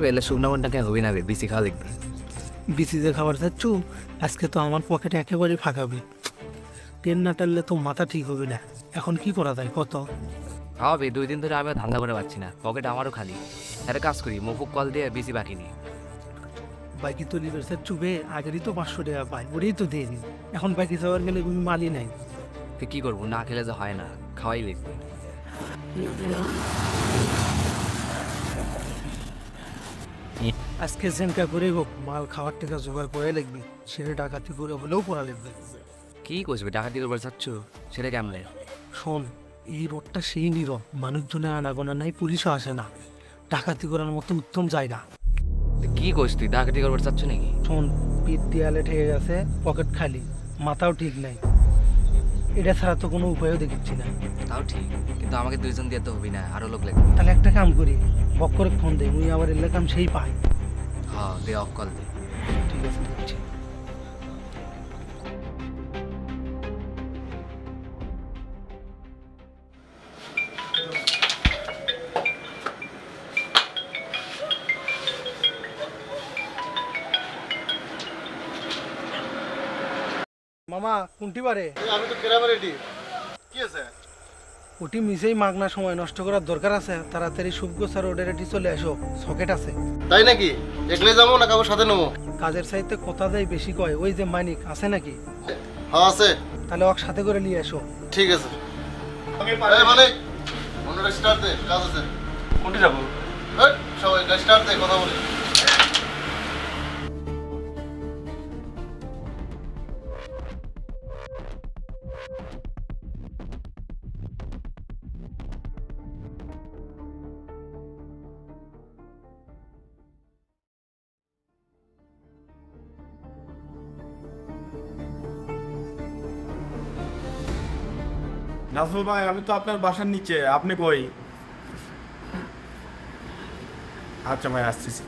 এবেলে শুকনো মনটাকে হবি না রে বেশি খাওয়া দেখবে। বিসিতে খাবার চাচ্ছু আজকে তো আমার পকেটে একেবারে ফাঁকাবে ট্রেন না টানলে তো মাথা ঠিক হবে না। এখন কি করা যায় কত? খাওয়াবে দুই দিন ধরে আমিও ধান্দা করে পাচ্ছি না। পকেট আমারও খালি। একটা কাজ করি মুফুক কল দিয়ে বেশি বাকি নি বাইকি তো লিভার স্যার চুবে আগেরই তো পাঁচশো টাকা পাই ওরেই তো দিয়ে দিন এখন বাইকে যাওয়ার গেলে তুমি মালি নাই। তো কি করব না খেলে যে হয় না খাওয়াই লিখবে আজকে সেনকা করে হোক মাল খাওয়ার টাকা জোগাড় করে লিখবি সেটা ডাকাতি করে হলেও পড়া লিখবে কি করবে ডাকাতি করবার চাচ্ছ? সেটা কেমনে? শোন এই রোডটা সেই নীরব মানুষজনের আনাগোনা নাই পুলিশও আসে না। ডাকাতি করার মতো উত্তম জায়গা। কি করছিস তুই ডাকাতি করবার চাচ্ছ নাকি? শোন পিঠ দেয়ালে ঠেকে গেছে পকেট খালি মাথাও ঠিক নাই। এটা ছাড়া তো কোনো উপায়ও দেখছি না। তাও ঠিক কিন্তু আমাকে দুইজন দিয়ে তো হবি না আরও লোক লাগবে। তাহলে একটা কাম করি বক করে ফোন দে মুই আবার এলে কাম সেই পাই। হ্যাঁ দে অফ কল দে। ঠিক আছে দেখছি মামা কোনটি বারে? আমি তো গ্রামে রেডি। কি আছে ওটি মিসেই মাগনা সময় নষ্ট করার দরকার আছে তাড়াতাড়ি শুভগোছা রোডের এটি চলে আসো সকেট আছে। তাই নাকি? একলে যাব না কারোর সাথে নেব? কাজের সাইতে কথা দেয় বেশি কয় ওই যে মানিক আছে নাকি? হ্যাঁ আছে। তাহলে ওকে সাথে করে নিয়ে এসো ঠিক আছে। এই মানে অন্যটা স্টার্ট দে কাজ আছে। কোনটি যাব? সবাই স্টার্ট দে কথা বলি। নাজমুল ভাই আমি তো আপনার বাসার নিচে। আপনি কই? আচ্ছা ভাই আসতেছি।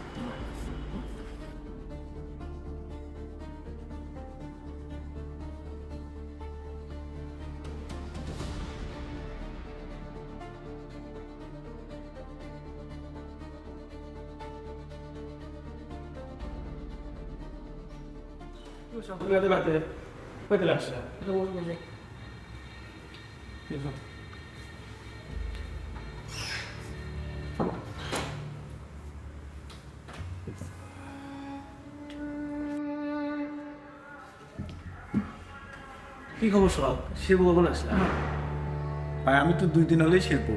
কি খবর সব? সে কখন আসলাম ভাই আমি তো দুই দিন হলেই শিল্প।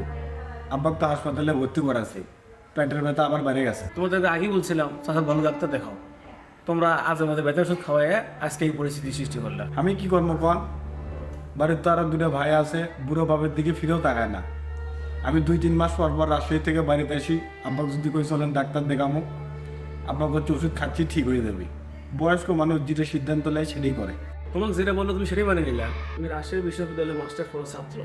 আব্বাক তো হাসপাতালে ভর্তি করা আছে পেটের ব্যথা আবার বেড়ে গেছে। তোমাদেরকে আগেই বলছিলাম চাচা ভালো ডাক্তার দেখাও। তোমরা আজ আমাদের ব্যথা ওষুধ খাওয়াই আজকে এই পরিস্থিতি সৃষ্টি করলাম আমি কি কর্ম কন? বাড়ির তো আরও দুটো ভাই আছে বুড়ো বাপের দিকে ফিরেও তাকায় না। আমি দুই তিন মাস পর পর রাজশাহী থেকে বাড়িতে আসি। আব্বাকে যদি কই চলেন ডাক্তার দেখামো। আপনাকে হচ্ছে ওষুধ খাচ্ছি ঠিক হয়ে যাবে। বয়স্ক মানুষ যেটা সিদ্ধান্ত নেয় সেটাই করে। তোমাকে যেটা বলল তুমি সেটাই মানে নিলাম তুমি রাজশাহী বিশ্ববিদ্যালয়ের মাস্টার ফোর ছাত্র।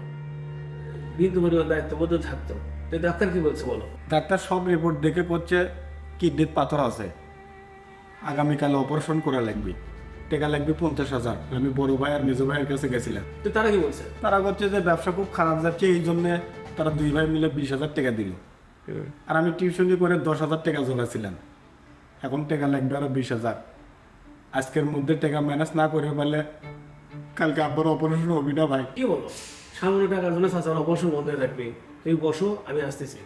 বিন্দু পরিমাণ দায়িত্ববোধ থাকতো। তো ডাক্তার কি বলছে বলো? ডাক্তার সব রিপোর্ট দেখে করছে কিডনির পাথর আছে। আগামীকাল অপারেশন করা লাগবে। টাকা লাগবে পঞ্চাশ হাজার। আমি বড় ভাই আর মেজো ভাইয়ের কাছে গেছিলাম। তো তারা কি বলছে? তারা বলছে যে ব্যবসা খুব খারাপ যাচ্ছে এই জন্য তারা দুই ভাই মিলে বিশ হাজার টাকা দিল। আর আমি টিউশনি করে দশ হাজার টাকা জোগাছিলাম। এখন টাকা লাগবে আরও বিশ হাজার। আজকের মধ্যে টাকা ম্যানেজ না করে পারলে কালকে আবার অপারেশন হবি না ভাই। কি বলো? সামান্য টাকার জন্য চাচা অবশ্য বন্ধ হয়ে থাকবে। তুমি বসো আমি আসতেছি।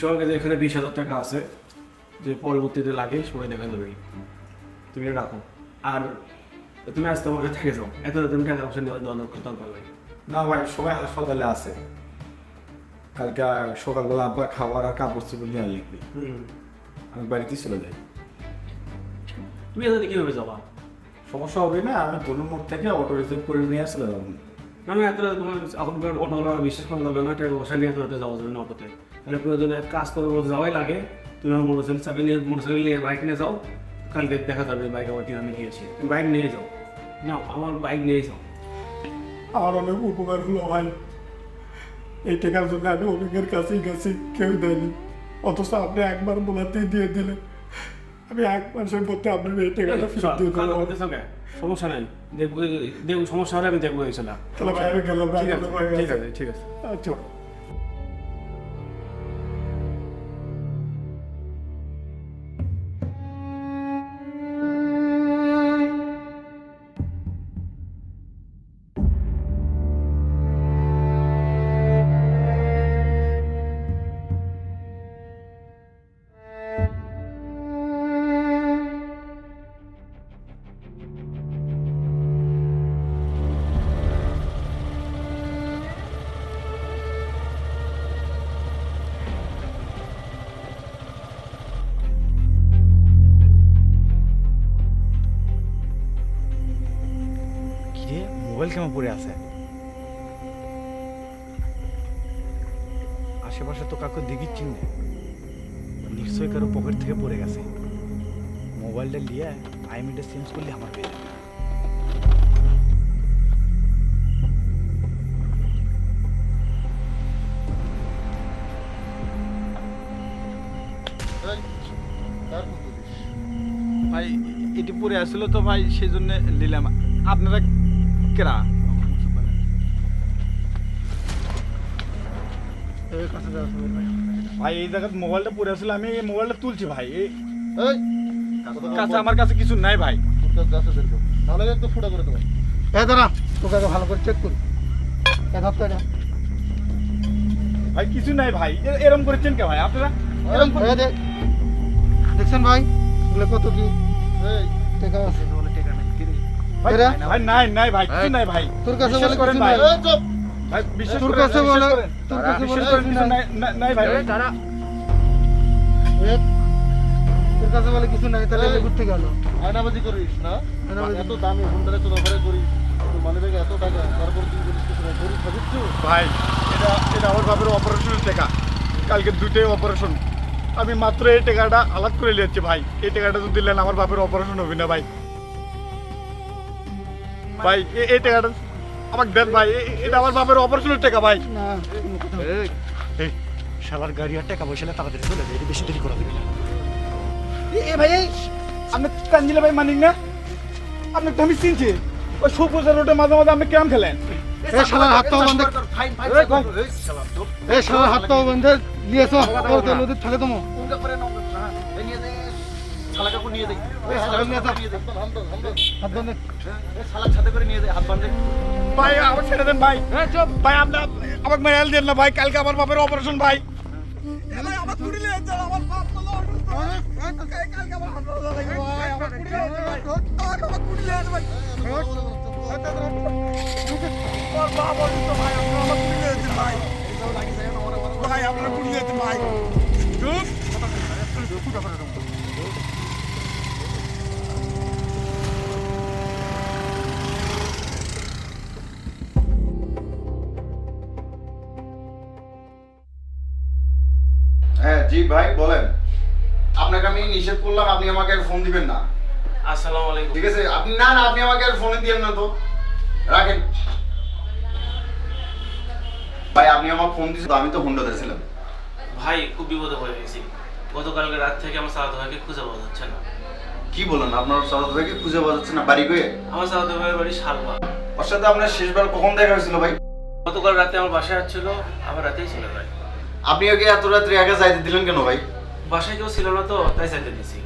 কাছে এখানে বিশ হাজার টাকা আছে যে পরবর্তীতে লাগে সময় দেখা যাবে তুমি রাখো। আর তুমি আজ তোমাকে থেকে যাও। এত তুমি টাকা পয়সা নেওয়ার দরকার দরকার নেই। না ভাই সবাই হাসপাতালে আছে। কালকে সকালবেলা আব্বা খাবার আর কাপড় চোপড় নিয়ে লিখবি। আমি বাড়িতে চলে যাই। তুমি এখানে কীভাবে যাবা? সমস্যা হবে না আমি তরুণ মোড় থেকে অটো রিজার্ভ করে নিয়ে আসলে যাব। আমি এত তোমার এখনকার অটোগুলো বিশ্বাস করা যাবে না টাকা পয়সা নিয়ে যাওয়া যাবে না অটোতে। তাহলে প্রয়োজনে এক কাজ করে বলতে যাওয়াই লাগে। তুমি আমার মোটরসাইকেল চাপে নিয়ে মোটরসাইকেল নিয়ে বাইক নিয়ে যাও। কালকে দেখা যাবে বাইক আমার কিনে গিয়েছি বাইক নিয়ে যাও। না আমার বাইক নিয়ে যাও। আমার অনেক উপকার হলো ভাই। এই টাকার জন্য আমি অনেকের কাছেই গেছি কেউ দেয়নি। অথচ আপনি একবার বলাতেই দিয়ে দিলেন। আমি এক মাসের মধ্যে আপনার এই টাকাটা ফেরত দিয়ে দেবো। সমস্যা নাই। দেখব দেখব সমস্যা হলে আমি দেখব ইনশাল্লাহ। তাহলে ভাই আমি গেলাম ঠিক। আছে ঠিক আছে। আচ্ছা। মোবাইল কেমন পড়ে আছে। আশেপাশে তো কাউকে দেখিচ্ছি না। নিশ্চয়ই কারও পকেট থেকে পড়ে গেছে। মোবাইলটা নিয়ে আইমিটা চেঞ্জ করলে আমার পেয়ে যাবে? ভাই, এটি পরে আসলো তো ভাই সেই জন্য নিলাম। আপনারা কেরা ভাই এই জায়গায় মোবাইলটা পড়ে আসলে আমি এই মোবাইলটা তুলছি ভাই। এই কাছে আমার কাছে কিছু নাই ভাই। নাহলে একদম ফুটা করে দেবো। এ দাঁড়া তোকে আগে ভালো করে চেক করি। করে। ভাই কিছু নাই ভাই। এ- এরম করেছেন কে ভাই আপনারা এরম করে- দেখ দেখছেন ভাই? কত কি? টাকা আছে। ভাই, নাই নাই ভাই কিছু নাই ভাই। তোর কাছে বলে করেন ভাই। নাই। এই, চুপ। ভাই বিশ্বাস তোর কাছে বলে তোর কাছে বলে কিছু কিছু নাই। নাই নাই- নাই ভাই। তারা তোর কাছে বলে কিছু নাই তাহলে ঘুরতে গেল। আয়নাবাজি করিস না? আয়নাবাজি। এত দামি হুন্ডারে তো ব্যবহার করিস তোর মানি ব্যাগে এত টাকা তারপর তুই বলিস কিছু না গরিব ভাই এটা এটা আমার বাপের অপারেশনের টাকা। কালকে দুইটাই অপারেশন আমি মাত্র এই টাকাটা আলাদ করে নিয়েছি ভাই। এই টাকাটা যদি দিলেন আমার বাপের অপারেশন হবে না ভাই। ভাই এ- এই টাকাটা আমাকে দেন ভাই এটা আমার বাপের অপারেশনের টাকা ভাই। এই, শালার গাড়ি আর টাকা পয়সা তাড়াতাড়ি চলে যায় এটা বেশি দেরি করা দেবে না। এ ভাই আপনি কাঞ্জিলা ভাই মানিক না? আপনি তো আমি চিনছি। ওই সুপুজা রোডে মাঝে মাঝে আপনি কেমন খেলেন। এ শালার হাত পাও বন্ধ। এ শালার হাত পাও বন্ধ। নিয়েছ তোর নদীর ঠেলে তোমার হাত বন্ধ ভাই আমার ছেড়ে দেন ভাই। ভাই আপনার আমাকে মেয়াল দেন না ভাই। কালকে আমার বাপের অপারেশন ভাই। ভাই, আমার কুড়ি লেগে যাচ্ছে, আমার বাপ বলো অসুস্থ। কালকে আমার হাসপাতালে লাগবে ভাই, আমার ভাই। আমার- আমার কুড়ি লেগে ভাই। আমার বাপ ভাই, আপনার আমার লেগে ভাই। ভাই, লেগে ভাই। চুপ। হ্যাঁ জি ভাই বলেন। আপনাকে আমি নিষেধ করলাম আপনি আমাকে আর ফোন দিবেন না। আসসালামু আলাইকুম। ঠিক আছে? আপনি না না আপনি আমাকে আর ফোনে দিয়েন না তো। রাখেন। ভাই আপনি আমার ফোন দিয়েছেন আমি তো হুন্ডাতে ছিলাম ভাই খুব বিপদে পড়ে গেছি। গতকালকে রাত থেকে আমার সালাদ ভাইকে খুঁজে পাওয়া যাচ্ছে না। কি বলেন আপনার সাদাত ভাইকে খুঁজে পাওয়া যাচ্ছে না বাড়ি গিয়ে আমার সালাদ ভাইয়ের বাড়ি শালবা ওর সাথে আপনার শেষবার কখন দেখা হয়েছিল ভাই? গতকাল রাতে আমার বাসায় আসছিল আবার রাতেই চলে যায়। আপনি ওকে এত রাত্রে আগে যাইতে দিলেন কেন ভাই? বাসায় কেউ ছিল না তো তাই চাইতে দিছি।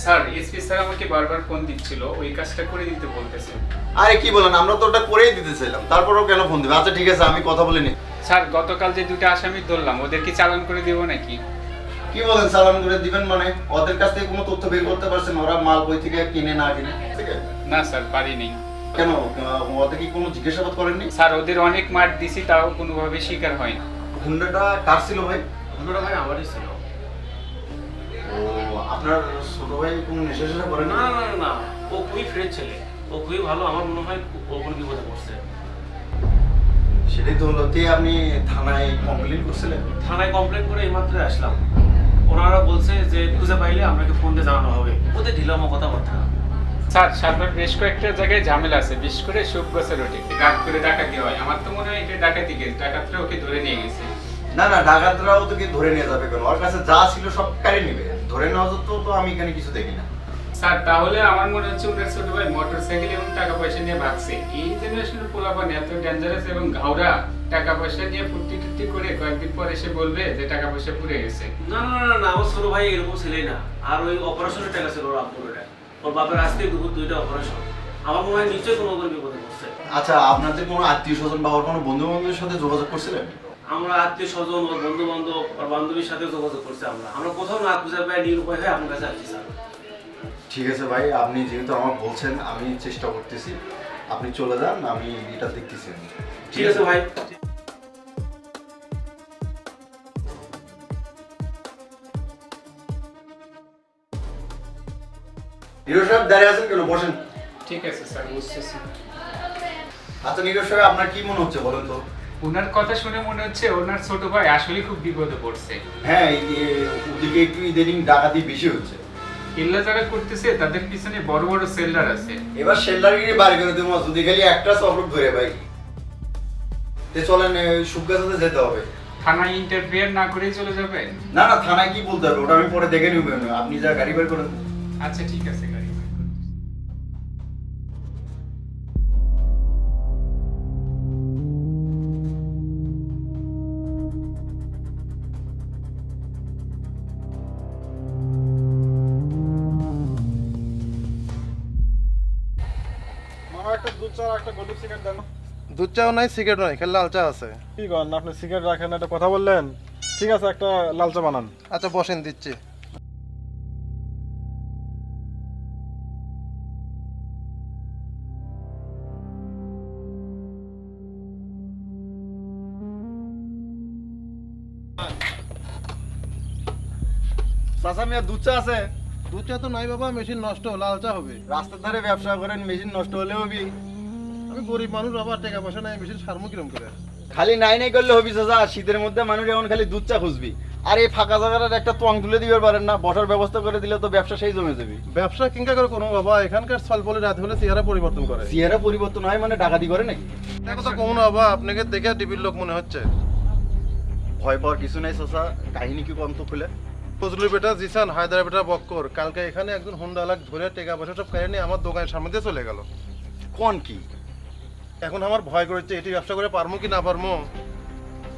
স্যার এসপি স্যার আমাকে বারবার ফোন দিচ্ছিল ওই কাজটা করে দিতে বলতেছে। আরে কি বলেন আমরা তো ওটা করেই দিতে চাইলাম। তারপরেও কেন ফোন দিবে? আচ্ছা ঠিক আছে আমি কথা বলে নি স্যার গতকাল যে দুটো আসামি ধরলাম ওদের কি চালান করে দিব নাকি? কি বলেন চালান করে দিবেন মানে? ওদের কাছ থেকে কোনো তথ্য বের করতে পারছেন ওরা মাল বই থেকে কিনে না কিনে? ঠিক আছে না স্যার পারিনি কেন? আহ, ওদের কি কোনো জিজ্ঞাসাবাদ করেননি? স্যার ওদের অনেক মার দিছি তাও কোনোভাবে শিকার হয় না। হুন্ডাটা কার ছিল ভাই? অন্যটা ভাই আমারই ছিল। ও আপনার ছোট ভাই কোনো নেশা শেষা করেন না না না না। ও খুবই ফ্রেশ ছেলে। ও খুবই ভালো আমার মনে হয় ও কোনো বিপদে পড়ছে। সেটাই তো হলো তে আপনি থানায় কমপ্লেন করছিলেন? থানায় কমপ্লেন করে এইমাত্র আসলাম। ওনারা বলছে যে খুঁজে পাইলে আপনাকে ফোন দিয়ে জানানো হবে। ওদের ঢিলামো কথাবার্তা। স্যার সার্ভার বেশ কয়েকটা জায়গায় ঝামেলা আছে। বিশেষ করে করে ডাকাতি হয়। আমার তো মনে হয় এটা ডাকাতি গেছে ডাকাতরা ওকে ধরে নিয়ে গেছে। না না ডাকাতরাও তোকে ধরে নিয়ে যাবে কেন? ওর কাছে যা ছিল সব কারে নিবে। ধরে নেওয়া তো তো আমি এখানে কিছু দেখি না। স্যার তাহলে আমার মনে হচ্ছে ওনার ছোট ভাই মোটর সাইকেল এবং টাকা পয়সা নিয়ে ভাগছে। এই জেনারেশনের পোলাপান এত ডেঞ্জারাস এবং ঘাওড়া টাকা পয়সা নিয়ে ফুর্তি টুর্তি করে কয়েকদিন পর এসে বলবে যে টাকা পয়সা পুড়ে গেছে। না না না না আমার ছোট ভাই এরকম ছেলে না। আর ওই অপারেশনের টাকা ছিল ওর ওর বাপের আজকে দুপুর দুইটা অপারেশন আমার মনে হয় নিশ্চয়ই কোনো কোনো বিপদে পড়ছে। আচ্ছা আপনাদের কোনো আত্মীয় স্বজন বা ওর কোনো বন্ধু বান্ধবের সাথে যোগাযোগ করছিলেন? আমরা আত্মীয় স্বজন ওর বন্ধু বান্ধব ওর বান্ধবীর সাথে যোগাযোগ করছি আমরা। আমরা কোথাও না খুঁজে পাই নিরুপায় হয়ে আপনার কাছে আসছি স্যার। ঠিক আছে ভাই আপনি যেহেতু আমার বলছেন আমি চেষ্টা করতেছি। আপনি চলে যান আমি এটা দেখতেছি ঠিক আছে ভাই। সাহেব দাঁড়িয়ে আছেন কেন? বসেন। ঠিক আছে স্যার বুঝতেছি আচ্ছা সাহেব আপনার কি মনে হচ্ছে বলেন তো? ওনার কথা শুনে মনে হচ্ছে ওনার ছোট ভাই আসলে খুব বিপদে পড়ছে। হ্যাঁ এই যে ওদিকে একটু ইদানিং ডাকাতি বেশি হচ্ছে। কিল্লা যারা করতেছে তাদের পিছনে বড় বড় সেল্লার আছে। এবার বার করে দেবো যদি খালি একটা চকলেট ধরে ভাই। তে চলেন সুগার সাথে যেতে হবে। থানায় ইন্টারফেয়ার না করেই চলে যাবে না না থানায় কি বলতে হবে? ওটা আমি পরে দেখে নিব। আপনি যা গাড়ি বের করেন। আচ্ছা ঠিক আছে। দুধ চাও নাই সিগারেট নাই খালি লাল চা আছে। কি করেন? আপনি সিগারেট রাখেন একটা কথা বললেন? ঠিক আছে একটা লাল চা বানান। আচ্ছা বসেন দিচ্ছি। চাচা মিয়া দুধ চা আছে? দুধ চা তো নাই বাবা মেশিন নষ্ট লাল চা হবে। রাস্তার ধারে ব্যবসা করেন মেশিন নষ্ট হলে হবি। আমি গরিব মানুষ বাবা টাকা পয়সা নাই মেশিন সারমু কিরম করে? খালি নাই নাই করলে হবি চাচা শীতের মধ্যে মানুষ এখন খালি দুধ চা খুঁজবি। আর এই ফাঁকা জায়গাটার একটা তোয়াং তুলে দিবে পারেন না বসার ব্যবস্থা করে দিলে তো ব্যবসা সেই জমে যাবে। ব্যবসা করে কোনো বাবা এখানকার সলপলে রাত হলে চেহারা পরিবর্তন করে। চেহারা পরিবর্তন হয় মানে ডাকাতি করে নাকি? দেখো তো কোন বাবা আপনাকে দেখে ডিবির লোক মনে হচ্ছে। ভয় পাওয়ার কিছু নাই চাচা কাহিনী কি কম তো খুলে? ফজলু বেটা জিসান হায়দার বেটা বক্কর কালকে এখানে একজন হুন্ডা লাখ ধরে টাকা পয়সা সব কেড়ে নিয়ে আমার দোকানের সামনে দিয়ে চলে গেল। কোন কি? এখন আমার ভয় করেছে এটি ব্যবসা করে পারমু কি না পারমু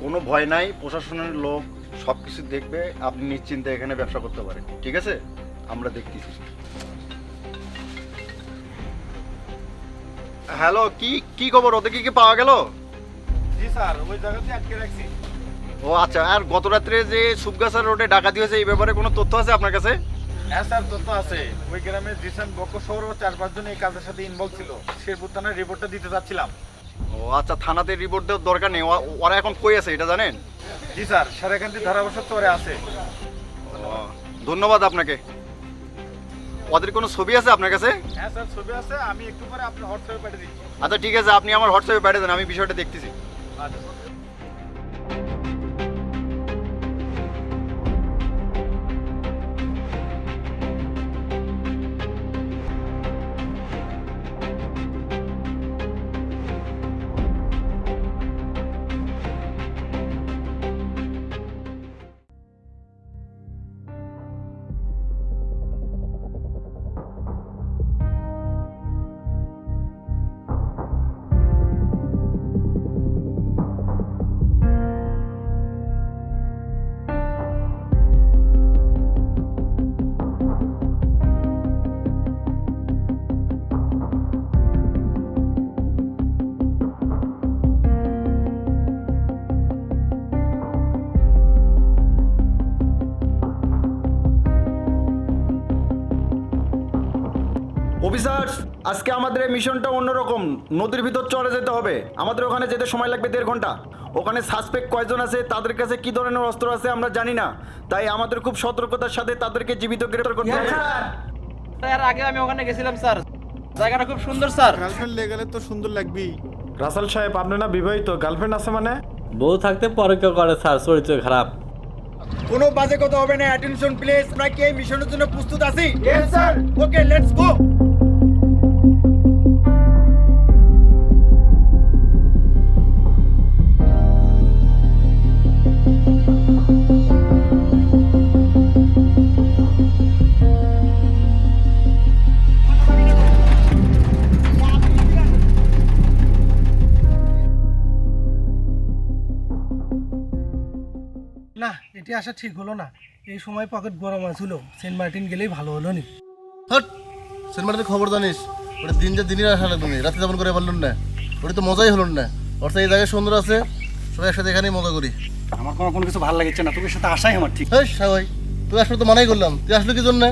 কোনো ভয় নাই প্রশাসনের লোক সব কিছু দেখবে আপনি নিশ্চিন্তে এখানে ব্যবসা করতে পারেন ঠিক আছে? আমরা দেখতেছি। হ্যালো কি কি খবর? ওদের কি কি পাওয়া গেল? জি স্যার ওই জায়গাতে আটকে রাখছি। ও আচ্ছা আর গত রাত্রে যে সুবগাছার রোডে ডাকাতি হয়েছে এই ব্যাপারে কোনো তথ্য আছে আপনার কাছে? হ্যাঁ স্যার তথ্য আছে ওই গ্রামে জিসান বক্ক শহর ও চার পাঁচজন এই কাজের সাথে ইনভলভ ছিল। শেরপুর থানার রিপোর্টটা দিতে চাচ্ছিলাম ও আচ্ছা থানাতে রিপোর্ট দেওয়ার দরকার নেই। ও- ওরা এখন কই আছে এটা জানেন? জি স্যার সারেকান্তি ধারাবসত্ব ওরে আছে। ও, ধন্যবাদ আপনাকে। ওদের কোনো ছবি আছে আপনার কাছে? হ্যাঁ স্যার ছবি আছে। আমি একটু পরে আপনার হোয়াটসঅ্যাপে পাঠিয়ে দিচ্ছি। আচ্ছা ঠিক আছে আপনি আমার হোয়াটসঅ্যাপে পাঠিয়ে দেন আমি বিষয়টা দেখতেছি। আচ্ছা অফিসার আজকে আমাদের এই মিশনটা অন্যরকম। নদীর ভিতর চলে যেতে হবে। আমাদের ওখানে যেতে সময় লাগবে দেড় ঘণ্টা। ওখানে সাসপেক্ট কয়জন আছে তাদের কাছে কি ধরনের অস্ত্র আছে আমরা জানি না। তাই আমাদের খুব সতর্কতার সাথে তাদেরকে জীবিত গ্রেফতার করতে হবে। এর আগে আমি ওখানে গেছিলাম স্যার। জায়গাটা খুব সুন্দর স্যার। গার্লফ্রেন্ড লেগে গেলে তো সুন্দর লাগবেই। রাসেল সাহেব আপনি না বিবাহিত? গার্লফ্রেন্ড আছে মানে? বউ থাকতে পরে কেউ করে স্যার চরিত্র খারাপ। কোনো বাজে কথা হবে না অ্যাটেনশন প্লিজ আমরা কি এই মিশনের জন্য প্রস্তুত আছি? Yes sir okay let's go না আসা ঠিক হলো না। এই সময় পকেট গরম আছিল সেন্ট মার্টিন গেলেই ভালো হলো নি। হট সিনেমাটাতে খবর জানিস? ওটা দিন যে দিনই আসা তুমি রাতে যেমন করে পারলেন না। ওটা তো মজাই হলো না। অর্থাৎ এই জায়গায় সুন্দর আছে সবাই একসাথে এখানেই মজা করি। আমার কোনো কোনো কিছু ভালো লাগছে না তোর সাথে আসাই আমার ঠিক। হ্যাঁ সবাই তুই আসলে তো মানাই করলাম। তুই আসলে কি জন্য?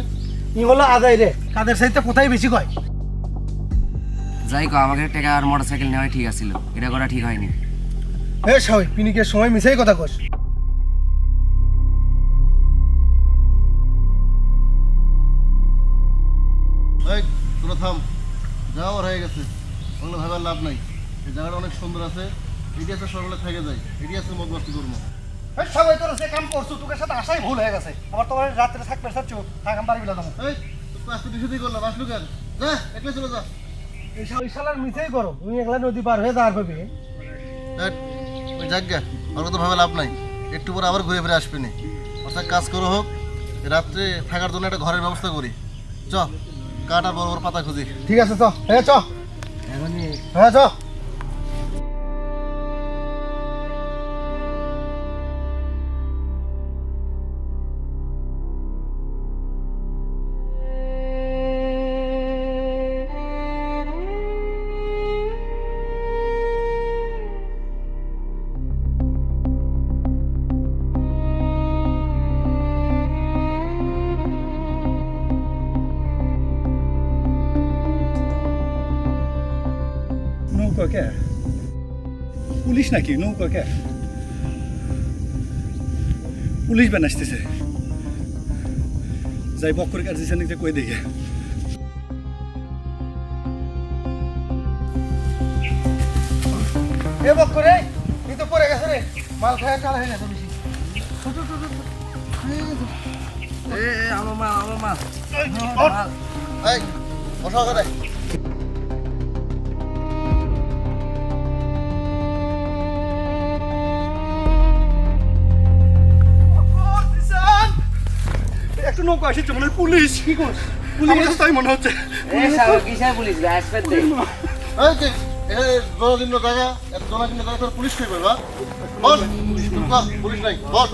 ই হলো আদায় রে? কাদের সাইতে কোথায় বেশি কয়? যাই কো আমাকে টাকা আর মোটর সাইকেল নেওয়াই ঠিক আছিল। এটা করা ঠিক হয়নি। হে সবাই পিনিকের সময় মিশাই কথা কস। থাম যাও আর হয়ে গেছে। ওগুলো ভাবার লাভ নাই। এই জায়গাটা অনেক সুন্দর আছে। এটি আছে সকালে থেকে যায় এটি আছে মাস্তি করব। সবাই তোর সে কাম করছ তোর সাথে আসাই ভুল হয়ে গেছে। আবার তোমার রাত্রে থাকবে এই তুই করলাম আসলু কেন? যা একলাই চলে যা। এই শালার করো। তুমি একলা নদী পার হয়ে যাওয়ার পাবে ওই তো ভাবে লাভ নাই। একটু পরে আবার ঘুরে ফিরে আসবে নি। অর্থাৎ কাজ করো হোক রাত্রে থাকার জন্য একটা ঘরের ব্যবস্থা করি। চ। আর বড় বড় পাতা খুঁজি। ঠিক আছে চ। হ্যাঁ চ। হ্যাঁ চ। পুলিশ নাকি? নৌকা কে? পুলিশ ব্যান আসতেছে। যাই বক্কর কাছে যে কই দেখে। এ এই তো পড়ে গেছে রে। মাল খায় কাল হয়ে গেছে বেশি। এই বসা একটা নৌকা আসছে মনে পুলিশ। কি করছ? পুলিশ তাই মনে হচ্ছে। কিসের পুলিশ আসবে এই যে এখানে জনাজীর্ণ জায়গা এত জনাজীর্ণ জায়গা তোর পুলিশ কই করবা বল পুলিশ নাই। বল।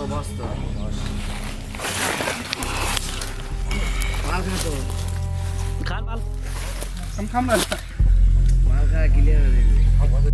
খাম খাম না। মাল খাওয়া clear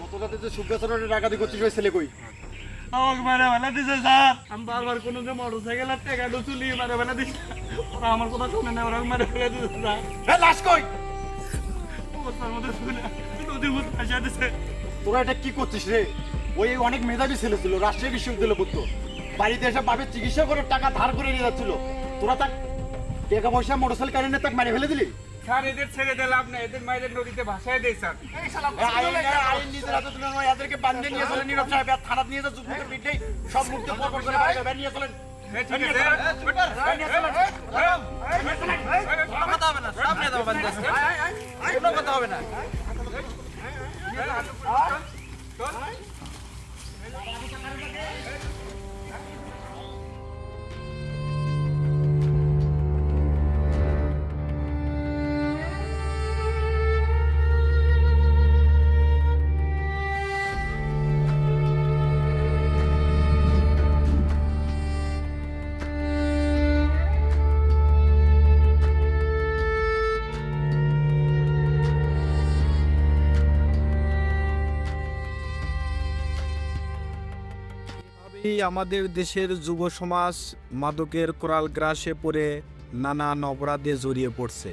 গতরাতে যে সুগাচরণের ডাকাতি করছিস ওই ছেলে কই? আমাকে মারা বেলা দিছে স্যার। আমি বারবার কোনো যে মোটর আর টাকা চুলি মারা বেলা দিছে। ওরা আমার কথা শুনে না ওরা মারা ফেলে দিছে স্যার। লাশ কই? অবস্থার মধ্যে শুনে নদী মুখ ভাসা দিছে। তোরা এটা কি করছিস রে? ওই অনেক মেধাবী ছেলে ছিল রাজশাহী বিশ্ববিদ্যালয় পড়তো বাড়িতে এসে বাপের চিকিৎসা করে টাকা ধার করে নিয়ে যাচ্ছিল। তোরা তাক টাকা পয়সা মোটর সাইকেল কারেন্টে তাক মারে ফেলে দিলি? স্যার এদের ছেড়ে দে লাভ নাই এদের মায়ের নদীতে ভাসায় দেয় স্যার আইন নিজের হাতে তুলে নয় এদেরকে বান্ধে নিয়ে চলেন নীরব সাহেব থানা নিয়ে যা যুবকের বিটে সব মুক্তি পরপর করে বাইরে নিয়ে চলেন কথা হবে না সামনে দাও বান্ধে কোনো কথা হবে না আমাদের দেশের যুব সমাজ মাদকের কোরাল গ্রাসে পড়ে নানান অপরাধে জড়িয়ে পড়ছে।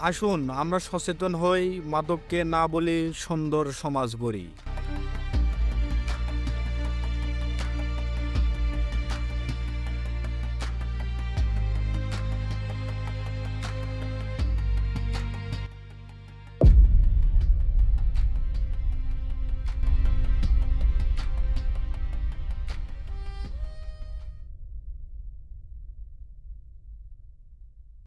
আসুন আমরা সচেতন হই, মাদককে না বলে সুন্দর সমাজ গড়ি।